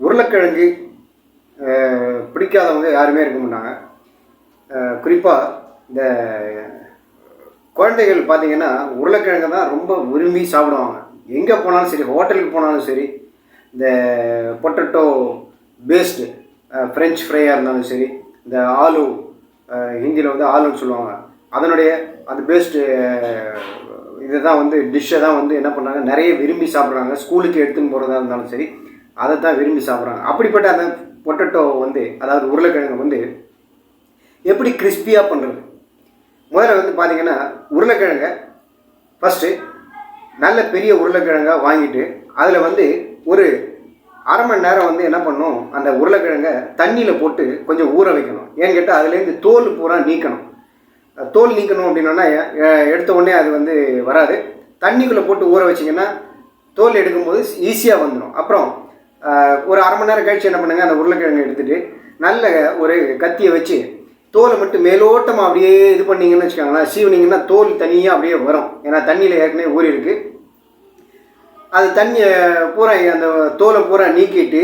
உருளைக்கிழங்கு பிடிக்காதவங்க யாருமே இருக்க மாட்டாங்க. குறிப்பாக இந்த குழந்தைகள் பார்த்தீங்கன்னா உருளைக்கிழங்கு தான் ரொம்ப விரும்பி சாப்பிடுவாங்க. எங்கே போனாலும் சரி ஹோட்டலுக்கு போனாலும் சரி இந்த பொட்டட்டோ பேஸ்டு ஃப்ரெஞ்ச் ஃப்ரையாக இருந்தாலும் சரி இந்த ஆலு ஹிந்தியில் வந்து ஆலுன்னு சொல்லுவாங்க. அதனுடைய அந்த பேஸ்டு இதை தான் வந்து டிஷ்ஷை தான் வந்து என்ன பண்ணுறாங்க நிறைய விரும்பி சாப்பிட்றாங்க. ஸ்கூலுக்கு எடுத்துன்னு போகிறதா இருந்தாலும் சரி அதை தான் விரும்பி சாப்பிட்றாங்க. அப்படிப்பட்ட அந்த பொட்டட்டோ வந்து அதாவது உருளைக்கிழங்கு வந்து எப்படி கிறிஸ்பியாக பண்ணுறது முதல்ல வந்து பார்த்தீங்கன்னா உருளைக்கிழங்கை ஃபஸ்ட்டு நல்ல பெரிய உருளைக்கிழங்கை வாங்கிட்டு அதில் வந்து ஒரு அரை மணி நேரம் வந்து என்ன பண்ணணும்? அந்த உருளைக்கிழங்கை தண்ணியில் போட்டு கொஞ்சம் ஊற வைக்கணும். ஏன்னு கேட்டால் அதுலேருந்து தோல் பூரா நீக்கணும். தோல் நீக்கணும் அப்படின்னா எடுத்த உடனே அது வந்து வராது. தண்ணிக்குள்ளே போட்டு ஊற வச்சிங்கன்னா தோல் எடுக்கும்போது ஈஸியாக வந்துடும் அப்புறம் ஒரு அரை மணி நேரம் கழிச்சு என்ன பண்ணுங்க அந்த உருளைக்கிழங்கு எடுத்துட்டு நல்ல ஒரு கத்தியை வச்சு தோலை மட்டும் மேலோட்டமாக அப்படியே இது பண்ணீங்கன்னு வச்சுக்கோங்களேன். சீவனிங்கன்னா தோல் தனியாக அப்படியே வரும். ஏன்னா தண்ணியில் ஏற்கனவே ஊறி இருக்கு. அது தண்ணியை பூரா அந்த தோலை பூரா நீக்கிட்டு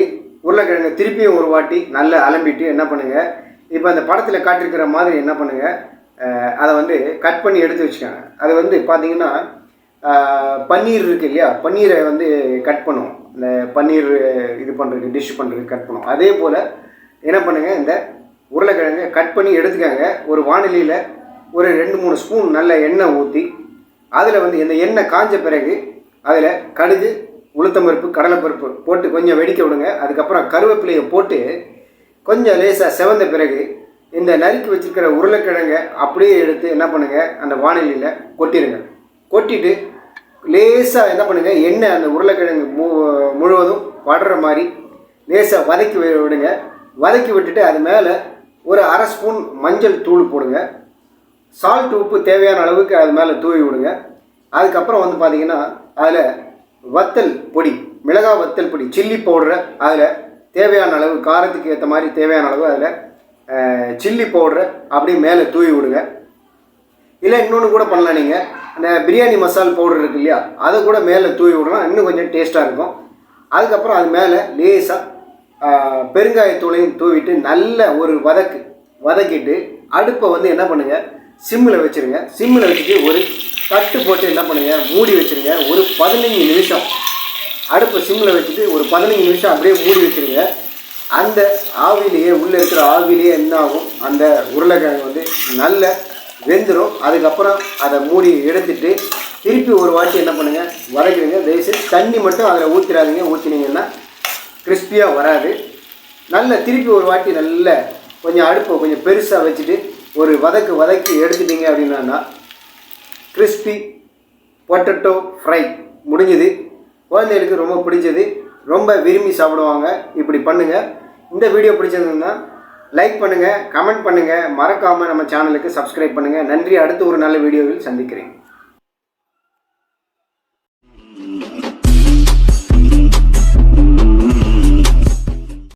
உருளைக்கிழங்கு திருப்பியும் ஒரு வாட்டி நல்லா அலம்பிட்டு என்ன பண்ணுங்கள் இப்போ அந்த படத்தில் காட்டியிருக்கிற மாதிரி என்ன பண்ணுங்கள் அதை வந்து கட் பண்ணி எடுத்து வச்சுக்காங்க. அது வந்து பார்த்தீங்கன்னா பன்னீர் இருக்கு இல்லையா? பன்னீரை வந்து கட் பண்ணுவோம். இந்த பன்னீர் இது பண்ணுறதுக்கு டிஷ் பண்ணுறதுக்கு கட் பண்ணுவோம். அதே போல் என்ன பண்ணுங்கள் இந்த உருளைக்கிழங்கை கட் பண்ணி எடுத்துக்கோங்க. ஒரு வானிலையில் ஒரு ரெண்டு மூணு ஸ்பூன் நல்ல எண்ணெய் ஊற்றி அதில் வந்து இந்த எண்ணெய் காஞ்ச பிறகு அதில் கடுகு உளுத்தம்பருப்பு கடலைப்பருப்பு போட்டு கொஞ்சம் வெடிக்க விடுங்க. அதுக்கப்புறம் கருவேப்பிலையை போட்டு கொஞ்சம் லேசாக செவந்த பிறகு இந்த நறுக்கி வச்சுருக்கிற உருளைக்கிழங்கை அப்படியே எடுத்து என்ன பண்ணுங்கள் அந்த வானிலையில் கொட்டிடுங்க கொட்டிட்டு லேசாக என்ன பண்ணுங்கள் எண்ணெய் அந்த உருளைக்கிழங்கு மு முழுவதும் வடுற மாதிரி லேசாக வதக்கி விடுங்க. வதக்கி விட்டுட்டு அது மேலே ஒரு அரை ஸ்பூன் மஞ்சள் தூள் போடுங்க. சால்ட் உப்பு தேவையான அளவுக்கு அது மேலே தூவி விடுங்க. அதுக்கப்புறம் வந்து பார்த்திங்கன்னா அதில் வத்தல் பொடி மிளகா வத்தல் பொடி சில்லி பவுடரை அதில் தேவையான அளவு காரத்துக்கு ஏற்ற மாதிரி தேவையான அளவு அதில் சில்லி பவுடரை அப்படியே மேலே தூவி விடுங்க. இல்லை இன்னொன்று கூட பண்ணலாம் நீங்கள் அந்த பிரியாணி மசால் பவுடர் இருக்கு இல்லையா அதை கூட மேலே தூவி விடலாம் இன்னும் கொஞ்சம் டேஸ்ட்டாக இருக்கும். அதுக்கப்புறம் அது மேலே லேசாக பெருங்காயத்தூளையும் தூவிட்டு நல்ல ஒரு வதக்கு வதக்கிட்டு அடுப்பை வந்து என்ன பண்ணுங்கள் சிம்மில் வச்சுருங்க. சிம்மில் வச்சுட்டு ஒரு தட்டு போட்டு என்ன பண்ணுங்கள் மூடி வச்சுருங்க. ஒரு பதினஞ்சு நிமிஷம் அடுப்பை சிம்மில் வச்சுட்டு ஒரு பதினஞ்சு நிமிஷம் அப்படியே மூடி வச்சுருங்க. அந்த ஆவிலேயே உள்ளே இருக்கிற ஆவிலேயே என்ன ஆகும்? அந்த உருளைக்கிழங்கு வந்து நல்ல வெந்துடும் அதுக்கப்புறம் அதை மூடி எடுத்துட்டு திருப்பி ஒரு வாட்டி என்ன பண்ணுங்கள் வதக்கிடுங்க. தயவுசெய்து தண்ணி மட்டும் அதில் ஊற்றிடாதீங்க ஊற்றினீங்கன்னா கிறிஸ்பியாக வராது. நல்ல திருப்பி ஒரு வாட்டி நல்ல கொஞ்சம் அடுப்பை கொஞ்சம் பெருசாக வச்சுட்டு ஒரு வதக்கு வதக்கி எடுத்துட்டீங்க அப்படின்னா கிறிஸ்பி பொட்டட்டோ ஃப்ரை முடிஞ்சுது. குழந்தைகளுக்கு ரொம்ப பிடிச்சது. ரொம்ப விரும்பி சாப்பிடுவாங்க. இப்படி பண்ணுங்கள் இந்த வீடியோ பிடிச்சதுன்னா லைக் பண்ணுங்கள் கமெண்ட் பண்ணுங்கள் மறக்காமல் நம்ம சேனலுக்கு சப்ஸ்கிரைப் பண்ணுங்கள் நன்றி. அடுத்து ஒரு நல்ல வீடியோவில் சந்திக்கிறேன்.